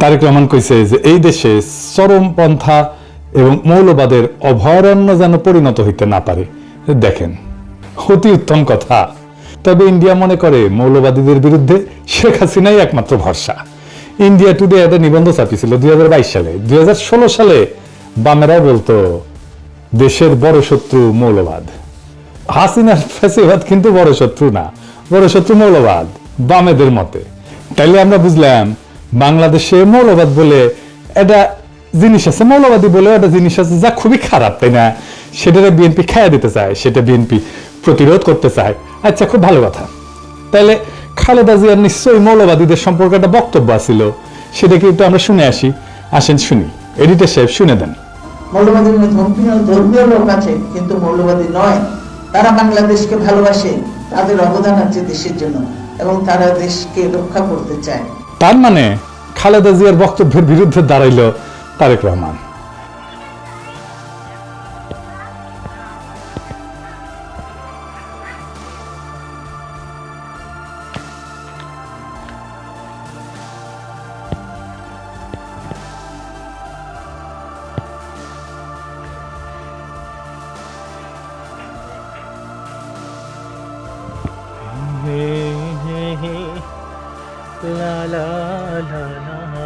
তারেক রহমান কইছে যে, এই দেশে চরমপন্থা এবং মৌলবাদের অভয়ারণ্য যেন পরিণত হইতে না পারে। দেখেন, অতি উত্তম কথা। তবে ইন্ডিয়া মনে করে মৌলবাদীদের বিরুদ্ধে শেখ হাসিনাই একমাত্র ভরসা। ইন্ডিয়া টুডে একটা নিবন্ধ ছাপিয়েছিল দুই হাজার বাইশ সালে। দুই হাজার ষোলো সালে বামেরাও বলতো, দেশের বড় শত্রু মৌলবাদ। হাসিনার ফ্যাসিবাদ কিন্তু বড় শত্রু না, বড় শত্রু মৌলবাদ, বামেদের মতে। তাইলে আমরা বুঝলাম বাংলাদেশে মৌলবাদ বলে এটা জিনিস আছে, মৌলবাদী বলে একটা জিনিস আছে যা খুবই খারাপ, তাই না? সেটা বিএনপি খায়া দিতে চায়, সেটা বিএনপি প্রতিরোধ করতে চায়। আচ্ছা খুব ভালো কথা। তাহলে খালেদা জিয়ার নিশ্চয়ই মৌলবাদীদের সম্পর্কে একটা বক্তব্য আছিল সেটা কি একটু আমরা শুনে আসি। আসেন, শুনি। এডিটর সাহেব, শুনে দেন। মৌলবাদীর ধর্মীয় লোক আছে, কিন্তু মৌলবাদী নয়। তারা বাংলাদেশকে ভালোবাসে, তাদের অবদান আছে দেশের জন্য, এবং তারা দেশকে রক্ষা করতে চায়। তার মানে খালেদা জিয়ার বক্তব্যের বিরুদ্ধে দাঁড়াইল Tarique Rahman. La la la la.